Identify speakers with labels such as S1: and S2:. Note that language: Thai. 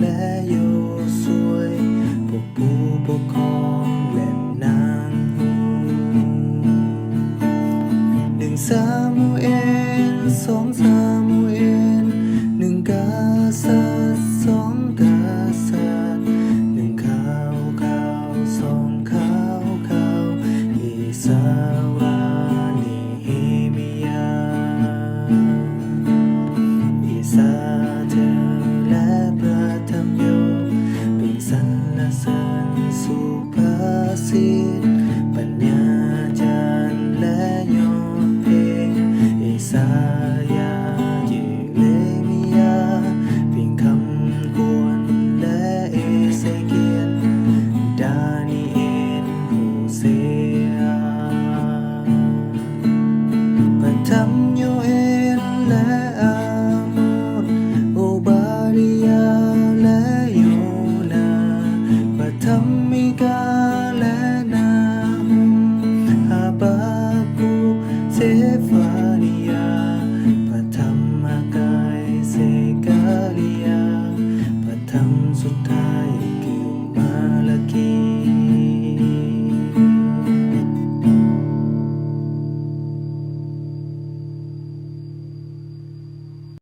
S1: และโยสวยพวกผู้ปกคองและนางหูหนึ่งสา ปัญญาจารและยเพลอสายาจิเลมยาเพียงคำควรและเอเซเกียนดานิเอลฮูเซียปฐมโยเอ